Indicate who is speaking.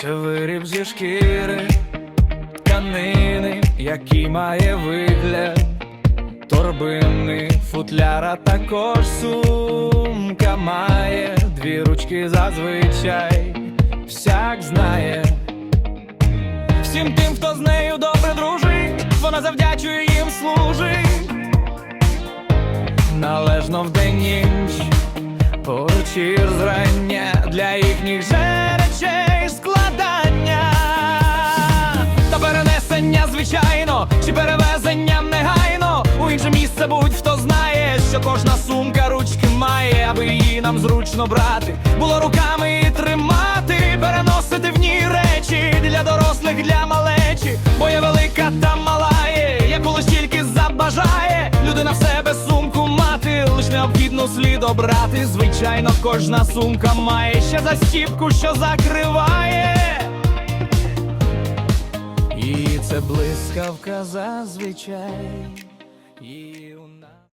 Speaker 1: Це виріб зі шкіри, тканини, який має вигляд торбини, футляра також сумка має дві ручки зазвичай, всяк знає. Всім тим, хто з нею добре дружить, вона завдячує їм служить. Належно вдень ніч, вечір зрання для їхніх же речей складання звичайно, чи перевезенням негайно? У інше місце будь хто знає, що кожна сумка ручки має, аби її нам зручно брати, було руками і тримати, переносити в ній речі. Для дорослих, для малечі, бо є велика та мала є, яку лиш тільки забажає. Людина в себе сумку мати, лиш необхідно слід обрати. Звичайно, кожна сумка має ще застіпку, що закриває. Це блискавка зазвичай.